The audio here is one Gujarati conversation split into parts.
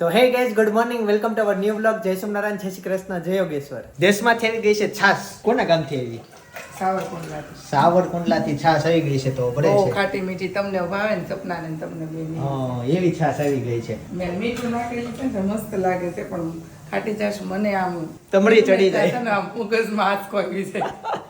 તો hey guys good morning welcome to our new blog જય સોમનારાયણ જય શ્રી કૃષ્ણ જય યોગેશ્વર. દેશમાંથી આવી ગઈ છે છાસ. કોના ગામથી આવી? સાવરકુંડલાથી. સાવરકુંડલાથી છાસ આવી ગઈ છે તો પડે છે. ખાટી મીઠી તમને ભાવે ને સપનાને ને તમને બેની હા, એવી છાસ આવી ગઈ છે. મેં મીઠું નાખેલું છે ને મસ્ત લાગે છે પણ ખાટી છાશ મને આમ તમરી ચડી જાય. છે ને આમ મગજમાં આંચકો આવી છે.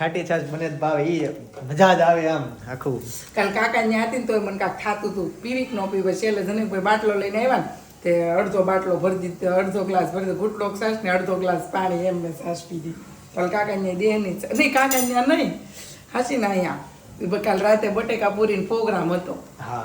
ખાટી છાસ મને જ ભાવે, ઈ મજા જ આવે આમ આખું. કાલ કાકા ત્યાં હતી ને તોય મને કાંક થાતું હતું પીવી કે ન પીવે છેલ્લે કોઈ બાટલો લઈને આવ્યા ને, તે અડધો બાટલો ભરી દીધો અડધો ગ્લાસ ભરી દીધો ઘૂંટલો છાશ ને અડધો ગ્લાસ પાણી એમ મેં છાશ પીધી. કાલ કાકા ત્યાં દેહ નહીં નહીં, કાકા ત્યાં નહીં હાસી ના અહીંયા. કાલ રાતે બટેકા પૂરીનો પ્રોગ્રામ હતો.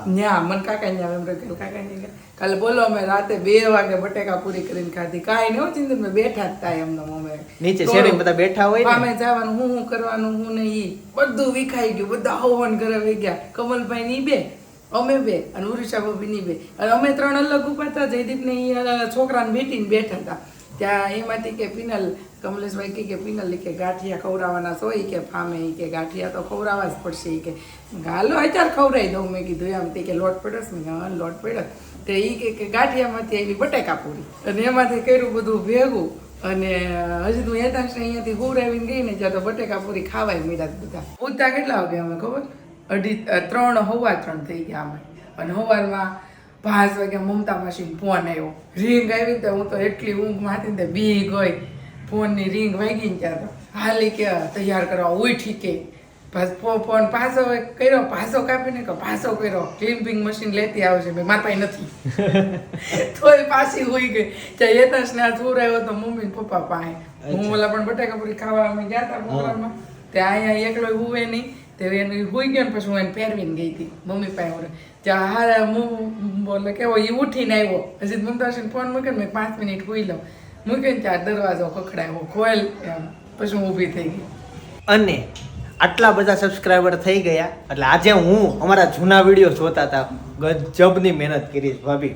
ન્યા મન કાકા ન્યા એમ રહ્યું કાકા ન્યા. કાલે બોલો અમે રાતે બે વાગે બટેકા પૂરી કરીને ખાધી. કાંઈ નહીં ચિંતન મેં બેઠા જ થાય એમને અમે. નીચે શેરીમાં બધા બેઠા હોય અમે જવાનું હું હું કરવાનું હું નહીં બધું વિખાઈ ગયું બધા હવન ઘરે વહી ગયા. કમલભાઈ ની બે અમે બે અને ઉરુષા બબી ની બે. અને અમે ત્રણ અલગ ઊભા હતા જયદીપ ને છોકરાને બેટીને બેઠા હતા ત્યાં એમાંથી કે પિનલ કમલેશભાઈ કહે કે પિનલ કે ગાંઠિયા ખવડાવવાના છો કે ફામે એ કે ગાંઠિયા તો ખવડાવવા જ પડશે એ કે હાલો, અત્યારે ખવડાવી દઉં મેં કીધું એમ. તે કે લોટ પડ્યો મેં હા, લોટ પડ્યો તો એ કે ગાંઠિયામાંથી આવી બટેકા પૂરી. અને એમાંથી કર્યું બધું ભેગું. અને હજી તું હેતાંશ અહીંયાથી હુરાવીને ગઈ ને જ્યાં તો બટેકા પૂરી ખાવાય મીરા બધા. ઉતા કેટલા વાગે અમે, ખબર? અઢી ત્રણ, હવા ત્રણ થઈ ગયા અમે. અને સવારમાં પાંચ વાગે મમતા માસી ફોન આવ્યો. રિંગ આવી તો હું તો એટલી ઊંઘ માતી ને બી ગઈ ફોનની રિંગ વાગી ને ત્યાં તો હાલી કે તૈયાર કરવા ઉઠી કે ફોન પાછો કર્યો પાછો કાપીને કે પાછો કર્યો. ક્લિમ્પિંગ મશીન લેતી આવશે મેં મારા પાસે નથી. તોય પાછી હોઈ ગઈ. ત્યાં યતાશ ને ચોર આવ્યો તો મમ્મી પપ્પા પાસે. હું ઓલા પણ બટાકા પૂરી ખાવા અમે ગયા હતા પ્રોગ્રામમાં ત્યાં અહીંયા એકલો હુવે નહીં. તે એને હુઈ ગયો ને પછી હું એને પહેરવીને ગઈ હતી મમ્મી પાસે ત્યાં હારા હું બોલે કેવો એ ઉઠીને આવ્યો. હજી મમતાશીને ફોન મૂક્યો ને મેં પાંચ મિનિટ હોઈ લઉં. મૂક્યો ત્યાં દરવાજો ખખડાયો ખોલ એમ. પછી હું ઊભી થઈ ગઈ. અને આટલા બધા સબસ્ક્રાઈબર થઈ ગયા એટલે આજે હું અમારા જૂના વીડિયો જોતા હતા. ગજબની મહેનત કરી ભાભી.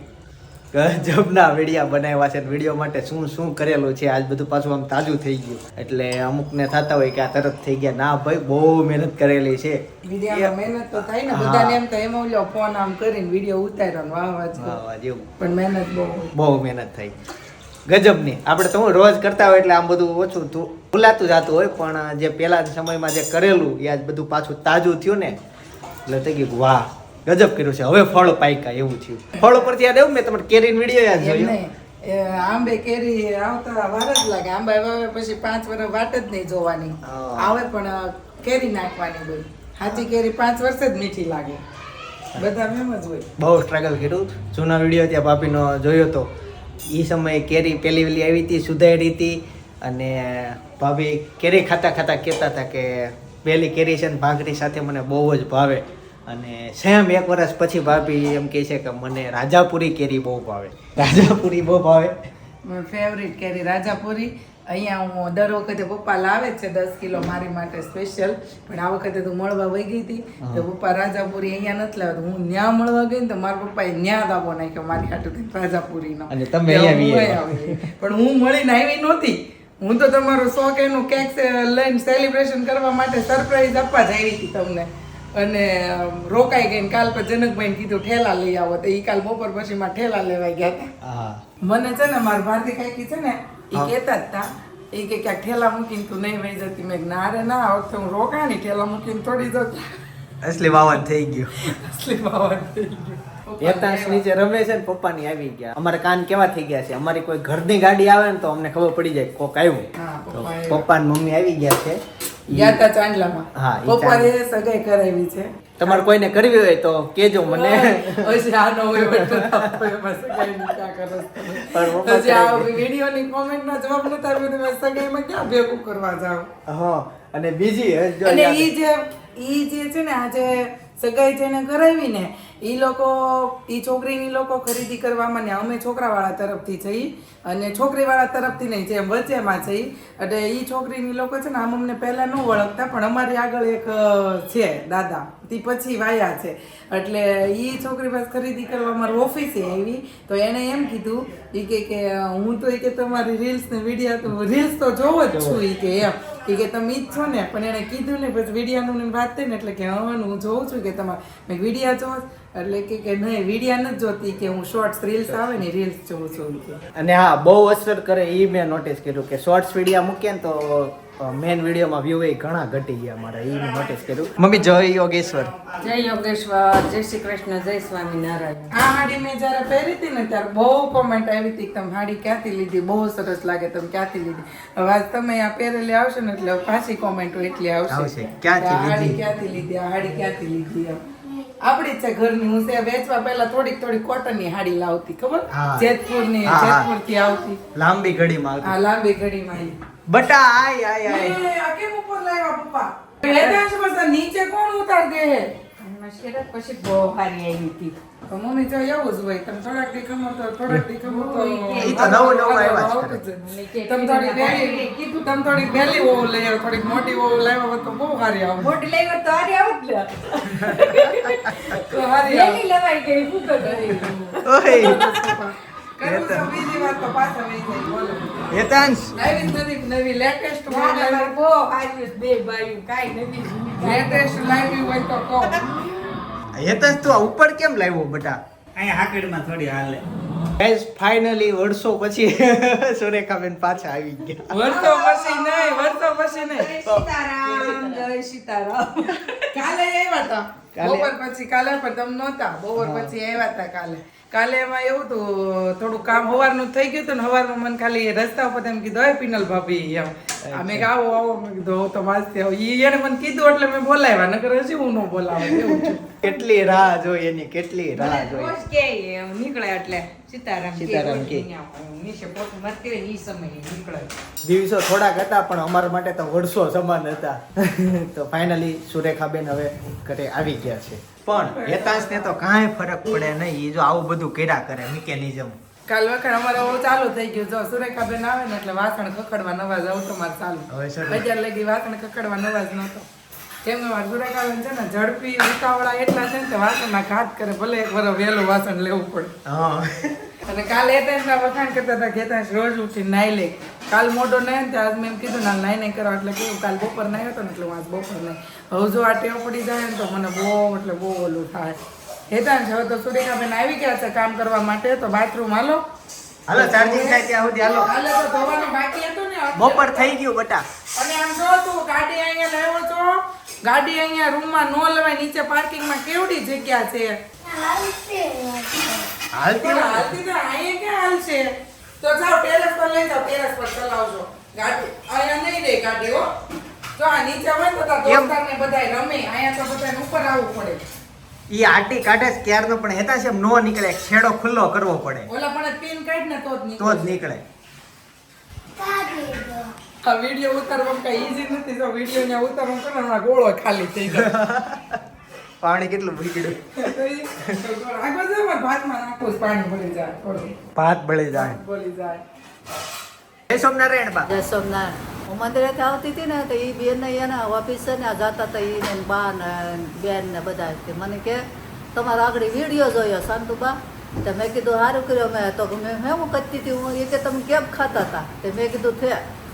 ગજબના વિડીયા બનાવ્યા છે વીડિયો માટે શું શું કરેલું છે આજ બધું પાછું આમ તાજું થઈ ગયું. એટલે અમુકને થતા હોય કે આ તરત થઈ ગયા. ના ભાઈ બહુ મહેનત કરેલી છે. મહેનત તો થાય ને બધાને એમ તો એમાં ઓલો ફોન આમ કરીને વીડિયો ઉતાર્યો વાહ, જેવું. પણ મહેનત બહુ બહુ મહેનત થઈ. ગજબની. આપણે તો હું રોજ કરતા હોય એટલે આમ બધું ઓછું ભૂલાતું જતું હોય પણ જે પહેલા સમયમાં જે કરેલું એ આજ બધું પાછું તાજું થયું ને એટલે થઈ ગયું વાહ ગજબ કર્યું છે. હવે ફળ પાયકા એવું થયું. ફળ ઉપરથી યાદ એવું મેં તમારે કેરી વીડિયો યાદ જોયો. આંબે કેરી આવતા વાર જ લાગે. આંબા વાવે પછી પાંચ વર્ષ વાટ જ નહીં જોવાની. આવે પણ કેરી નાખવાની હોય હાચી કેરી પાંચ વર્ષ જ મીઠી લાગે. બધા એમ જ હોય. બહુ સ્ટ્રગલ કર્યું. જૂના વીડિયો ત્યાં ભાભીનો જોયો તો. એ સમયે કેરી પેલી વેલી આવી હતી, સુધારી હતી અને ભાભી કેરી ખાતા ખાતા કહેતા હતા કે પેલી કેરી છે ને ભાખરી સાથે મને બહુ જ ભાવે. અને સેમ એક વર્ષ પછી ભાભી એમ કહે છે કે મને રાજાપુરી કેરી બહુ ભાવે. રાજાપુરી બહુ ભાવે. ફેવરિટ કેરી રાજાપુરી. અહીંયા હું દર વખતે પપ્પા લાવે છે દસ કિલો મારી માટે સ્પેશિયલ પણ આ વખતે તો મળવા વહી ગઈ હતી. તો પપ્પા રાજાપુરી અહીંયા નથી લાવતા. હું ન્યા મળવા ગઈ ને તો મારા પપ્પાએ ન્યા દાબો નાખ્યો મારી હાટુથી રાજાપુરીનો. પણ હું મળીને આવી નહોતી. હું તો તમારું શોખ એનું કેક લઈને સેલિબ્રેશન કરવા માટે સરપ્રાઈઝ આપવા જ આવી હતી તમને. અને રોકાઈ ગઈ કાલ પર જનકભાઈ કીધું ઠેલા લઈ આવો. તો એ કાલ બપોર પછી માં ઠેલા લેવાઈ ગયા હતા. મને છે ને મારા ભારતી કાકી છે ને એ કહેતા હતા એ કે ક્યાંક ઠેલા મૂકીને તું નહીં વહી જતી. મેં ના રે ના આ વખતે હું રોકાણી ઠેલા મૂકીને થોડી જતી. અસલી વાવન થઈ ગયું. અસલી બાવા થઈ ગયું. યતાંશ નીચે રમે છે ને પપ્પાની આવી ગયા. અમારે કાન કેવા થઈ ગયા છે? અમારી કોઈ ઘરની ગાડી આવે ને તો અમને ખબર પડી જાય કોક આવ્યું. પપ્પા. ને મમ્મી આવી ગયા છે. યાતા ચાંદલામાં હા, પપ્પાએ સગાઈ કરાવી છે. તમારે કોઈને કરવી હોય તો કેજો મને. અને બીજી અને ઈ જે ઈ જે છે ને આજે સગાઈ જેને આવીને એ લોકો એ છોકરીની લોકો ખરીદી કરવામાં ને અમે છોકરાવાળા તરફથી જઈ અને છોકરીવાળા તરફથી નહીં જેમ વચ્ચેમાં જઈ એટલે એ છોકરીની લોકો છે ને આમ અમને પહેલાં ન ઓળખતા પણ અમારી આગળ એક છે દાદા. તે પછી વાયા છે. એટલે એ છોકરી પાસે ખરીદી કરવા અમારી ઓફિસે આવી. તો એણે એમ કીધું એ કે કે હું તો એ કે તમારી રીલ્સ ને વીડિયો તો રીલ્સ તો જોવો જ છું એ કે એમ. ઈ કે તમે ઈચ્છો જ ને, પણ એણે કીધું ને પછી વિડીયાનું વાત થઈ ને, એટલે કે હવાનું હું જોઉં છું કે તમારે મેં વિડીયા જોવો એટલે કે કે નહીં, વિડીયા નથી જોતી કે હું શોર્ટ્સ રીલ્સ આવે ને રીલ્સ જોઉં છું અને હા, બહુ અસર કરે એ મેં નોટિસ કર્યું કે શોર્ટ્સ વિડીયા મૂકીએ ને તો મેન વિડીયોમાં વ્યૂ એ ઘણા ઘટી ગયા મારા એ નોટિસ કર્યું. મમ્મી જય યોગેશ્વર. જય યોગેશ્વર જય શ્રી કૃષ્ણ જય સ્વામિનારાયણ. આ હાડી મેં જ્યારે પહેરી હતી ને ત્યારે બહુ કોમેન્ટ આવી હતી તમે હાડી ક્યાંથી લીધી? બહુ સરસ લાગે તમે ક્યાંથી લીધી? હવે આજ તમે આ પહેરેલી આવશે ને એટલે પાછી કોમેન્ટો એટલી આવશે. ક્યાંથી હાડી ક્યાંથી લીધી? આ હાડી ક્યાંથી લીધી આપડી છે ઘરની હું છે વેચવા પહેલા થોડીક થોડીક કોટનની હાડી લાવતી ખબર? જેતપુરની જેતપુરથી આવતી. લાંબી ઘડીમાં આ લાંબી ઘડીમાં આવી. બટા આય આય આય. એ, આ કેમ ઉપર લાવ્યા પપ્પા? વેદાંશ બસ નીચે કોણ ઉતાર દે હે એમાં પછી બહુ સારી આવી હતી. તો મમ્મી જો એવું જ હોય તમે થોડાક દી તો થોડાક દી ખમો તો ઈ તો નવું નવું આવ્યા જ કરે. મમ્મી કે તમે થોડી વહેલી કીધું તમે થોડી વહુ લઈ આવો થોડીક મોટી વહુ લાવ્યો તો બહુ સારી આવે બોટ લેવા તો હારી તો આવે લેવાઈ ગઈ ફૂટો કરી? ઓય. હેતાંશ લાવી નવી લેટેસ્ટ ના, ના, મારે બહુ સારી છે, બે બાયું કાંઈ નવી લેટેસ્ટ લાવી હોય તો કહો. હેતાંશ તું ઉપર કેમ લાવ્યો બટા? અહીંયા હાકડીમાં થોડી હાલે. ગાઈસ ફાઇનલી વર્ષો પછી સુરેખાબેન પાછા આવી ગયા. વર્ષો પછી નહીં વર્ષો પછી નહીં. સીતારામ જય સીતારામ. કાલે આવ્યા હતા. બપોર પછી કાલે પણ તમે નહોતા. બપોર પછી આવ્યા હતા કાલે. કાલે એમાં એવું હતું, થોડું કામ હવારનું થઈ ગયું હતું ને હવારમાં મને ખાલી રસ્તા ઉપર એમ કીધું હોય પિનલ ભાભી, એમ. આ મેં કીધું, આવો. આવો મેં કીધું "હો, તો વાંચતી આવો. ઈ એને મને કીધું એટલે મેં બોલાવ્યા નકર હજી હું ન બોલાવે એવું છે. કેટલી રાહ જોઈ એની કેટલી રાહ જોઈ? રોજ કે નીકળે એટલે. સીતારામ સીતારામ કે. નીચે પોતું મારતી હોય ઈ સમયે નીકળે. દિવસો થોડાક હતા પણ અમારા માટે તો વર્ષો સમાન હતા. તો ફાઇનલી સુરેખાબેન હવે ઘરે આવી ગયા છે. પણ હેતાંશને તો કાંઈ ફરક પડે નહીં. એ જો આવું બધું કર્યા કરે મિકેનિઝમ. કાલ વખત અમારે ચાલુ થઈ ગયું. જો સુરેખાબેન આવે ને એટલે વાસણ ખખડવા નવાજ આવતો મારે ચાલુ. બજાર લઈ લગી વાસણ ખખડવા નવાજ નહોતો. કેમ કે મારા સુરેખાબેન છે ને ઝડપી ઉતાવળા એટલા છે ને તે વાસણના ઘાત કરે ભલે એક વાર વહેલું વાસણ લેવું પડે. અને કાલે હેતાંશના વખાણ કરતા હતા કે હેતાંશ રોજ ઉઠી નાઈ લે. કાલ મોટો નાય ને ત્યાં મેં કીધું ના નાઈ નહીં કરવા. એટલે કેવું કાલ બપોર નાયો હતો ને એટલે હું આજ બપોર નહીં. હવે જો આ ટેવ પડી જાય ને તો મને બહુ એટલે બહુ ઓલું થાય. હેતાંશ હવે તો સુરેખાબેન આવી ગયા છે કામ કરવા માટે તો બાથરૂમ હાલો. હાલો ચાર્જિંગ થાય ત્યાં સુધી હાલો. હાલો તો ધોવાનું બાકી હતું ને બપોર થઈ ગયું બટા. અને આમ જો તું ગાડી અહીંયા લેવો છો ગાડી અહીંયા રૂમમાં નો લેવાય નીચે પાર્કિંગમાં કેવડી જગ્યા છે? હાલતી. હાલતી તો અહીંયા ક્યાં હાલશે? તો જાઓ ટેરેસ પર લઈ જાઓ ટેરેસ પર ચલાવજો. ગાડી અહીંયા નહીં રે ગાડી હો. જો આ નીચે હોય તો? દોસ્તારને બધાય રમે. અહીંયા તો બધાને ઉપર આવવું પડે. ઈ આટી કાઢે છે ક્યારનો પણ હેતા છે નો નીકળે છેડો ખુલ્લો કરવો પડે. ઓલા પણ પિન કાઢ ને તો જ તો જ નીકળે. આ વીડિયો ઉતારવામાં કઈ ઈઝી નથી તો વીડિયો ને ઉતારવામાં કરો ને ગોળો ખાલી થઈ ગયો. પાણી કેટલું ભીગડ્યું? ભાત બળી ભરી જાય. જય સોમનારાયણ બા. જય સોમનારાયણ. હું મંદિરેથી આવતી હતી ને તો એ બેન એના ઓફિસે ને જતા હતા એ બા ને બેન ને બધા મને કે તમારા આગળ વીડિયો જોયો શાંતુબા તો મેં કીધું સારું કર્યો મેં. તો મેં હું કરતી હતી હું એ કે તમે કેમ ખાતા હતા? તે મેં કીધું થે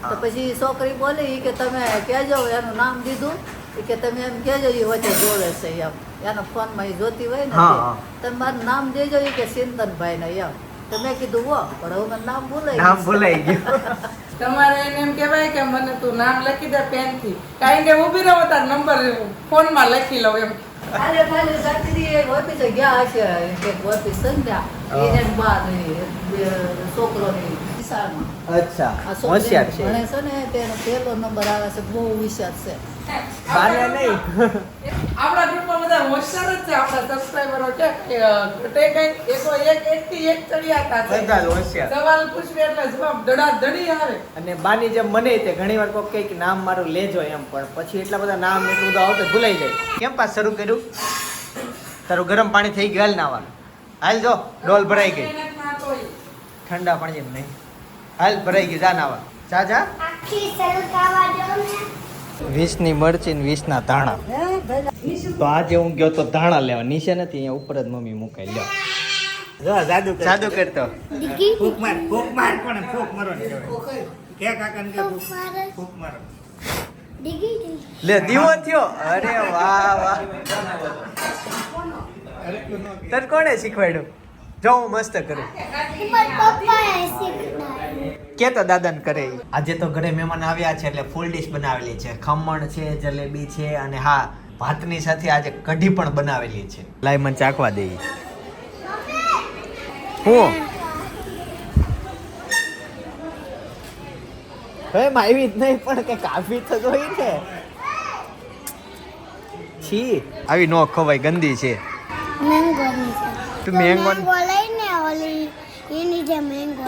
તો પછી છોકરી બોલી એ કે તમે કહેજો એનું નામ દીધું. એ કે તમે એમ કહેજો એ વચ્ચે જોડે છે એમ. એના ફોનમાં એ જોતી હોય ને તમે મારું નામ દેજો. એ કે સિંદનભાઈ ને એમ. તો મેં કીધું હો પણ હું નામ ભૂલાઈ નામ ભૂલાઈ ગયું. તમારે એને એમ કહેવાય કે મને તું નામ લખી દે પેનથી. કારણ કે ઊભી રહો તાર નંબર ફોનમાં લખી લઉં એમ. અરે કાલે સાચી એક ઓફિસે ગયા હશે એક ઓફિસ સંધ્યા. એને બા છોકરો ની વિશાળમાં. અચ્છા હોશિયાર છે. ભણે છે ને તેનો પહેલો નંબર આવે છે બહુ હોશિયાર છે. બાને નહીં. આપણા ગ્રુપમાં બધા હોશિયાર જ છે આપણા છે. તે કઈ એકો એક એક થી એક ચડિયાતા છે. બધા હોશિયાર. સવાલ પૂછવે એટલે જવાબ ધડાધડી આવે. અને બાની જેમ મને તે ઘણી વાર કોઈ કંઈક નામ મારું લેજો એમ પણ પછી એટલા બધા નામ એટલું બધું આવતું ભૂલાઈ જાય. કેમ પાસ શરૂ કર્યું? તારું ગરમ પાણી થઈ ગયું હાલ નાવાનું હાલ જો ડોલ ભરાઈ ગઈ. ઠંડા પાણી એમ નહીં. હાલ ભરાઈ ગઈ જા નાવા. જા જા. આખી વીસની મરચી ને વીસના ધાણા. તો આજે હું ગયો તો ધાણા લેવા. નીચે નથી અહીંયા ઉપર જ મમ્મી મુકાઈ લ્યો. જો જાદુ જાદુ કરતો. ડીગી માર ફૂંક માર કોને? ફૂંક મારો કે કાકાને કે ફૂંક? મારો. લે દીવો થયો. અરે વાહ વાહ. તને કોણે શીખવાડ્યું? જો હું મસ્ત કરું. કે તો દાદાને કરે આજે તો ઘરે મહેમાન આવ્યા છે એટલે ફૂલ ડિશ બનાવેલી છે. ખમણ છે જલેબી છે અને હા ભાતની સાથે આજે કઢી પણ બનાવેલી છે. લાઈ મને ચાખવા દે હું? હવે માવી જ નહીં પણ કે કાફી તો જોઈ છે. છી. આવી નો ખવાય ગંદી છે. મેંગોની છે. તો મેંગો- જે મેંગો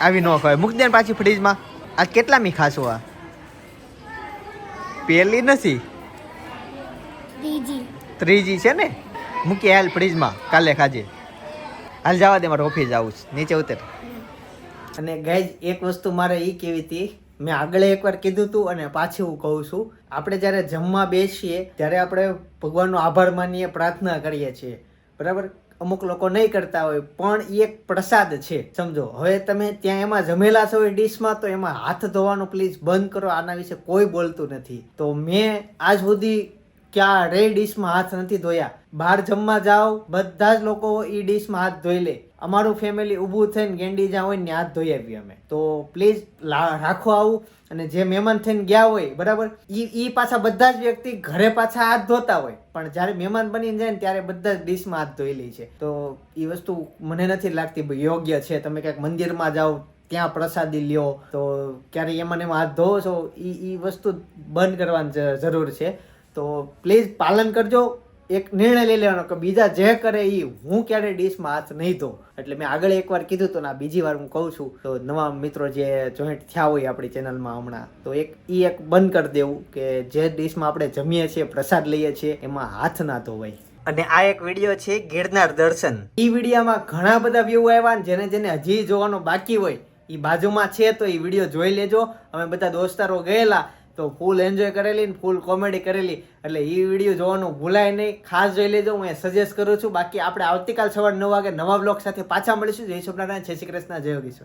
આવી નો ખવાય મૂક દે પાછી ફ્રીજમાં આ કેટલા મી ખાસો આ? પેલી નથી? ત્રીજી. ત્રીજી છે ને? મૂકી હાલ ફ્રીજમાં કાલે ખાજે. હાલ જવા દે મારે ઓફિસ આવું છે. નીચે ઉતર. અને ગાઈઝ એક વસ્તુ મારે એ કેવી હતી. મેં આગળ એકવાર કીધું હતું અને પાછી હું કહું છું. આપણે જ્યારે જમવા બેસીએ ત્યારે આપણે ભગવાનનો આભાર માનીએ પ્રાર્થના કરીએ છીએ. બરાબર? અમુક લોકો નહીં કરતા હોય, પણ એ એક પ્રસાદ છે, સમજો. હવે તમે ત્યાં એમાં જમેલા છો એ ડીશમાં, તો એમાં હાથ ધોવાનું પ્લીઝ બંધ કરો, આના વિશે કોઈ બોલતું નથી. તો મેં આજ સુધી ક્યાં રે ડીશમાં હાથ નથી ધોયા. બહાર જમવા જાઓ, બધા જ લોકો એ ડીશમાં હાથ ધોઈ લે. અમારું ફેમિલી ઊભું થઈને ગેંડી જ્યાં હોય ને હાથ ધોઈ આવીએ અમે. તો પ્લીઝ રાખો આવું અને જે મહેમાન થઈને ગયા હોય, બરાબર? એ એ પાછા બધા જ વ્યક્તિ ઘરે પાછા હાથ ધોતા હોય. પણ જ્યારે મહેમાન બનીને જાય ને ત્યારે બધા જ ડીશમાં હાથ ધોઈ લે છે. તો એ વસ્તુ મને નથી લાગતી યોગ્ય છે. તમે ક્યાંક મંદિરમાં જાઓ, ત્યાં પ્રસાદી લ્યો. તો ક્યારે એમાં એમાં હાથ ધોવો છો એ એ વસ્તુ બંધ કરવાની જરૂર છે. તો પ્લીઝ પાલન કરજો. એક નિર્ણય લઈ લેવાનો કે બીજા જે કરે એ હું ક્યારે ડીશમાં હાથ નહીં ધો એટલે મેં આગળ એકવાર કીધું હતું ને બીજી વાર હું કહું છું. તો નવા મિત્રો જે જોઈન્ટ થયા હોય આપણી ચેનલમાં હમણાં તો એક એ એક બંધ કરી દેવું કે જે ડીશમાં આપણે જમીએ છીએ પ્રસાદ લઈએ છીએ એમાં હાથ ના ધોવાય. અને આ એક વીડિયો છે ગિરનાર દર્શન. એ વિડીયોમાં ઘણા બધા વ્યૂ આવ્યા ને જેને જેને હજી જોવાનો બાકી હોય એ બાજુમાં છે તો એ વીડિયો જોઈ લેજો. અમે બધા દોસ્તારો ગયેલા તો ફૂલ એન્જોય કરેલી ને ફૂલ કોમેડી કરેલી. એટલે એ વીડિયો જોવાનું ભૂલાય નહીં. ખાસ જોઈ લેજો, હું એ સજેસ્ટ કરું છું. બાકી આપણે આવતીકાલ સવારે નવ વાગે નવા બ્લોગ સાથે પાછા મળીશું. જય સોમનારાયણ શ્રી કૃષ્ણ, જય યોગેશ્વર.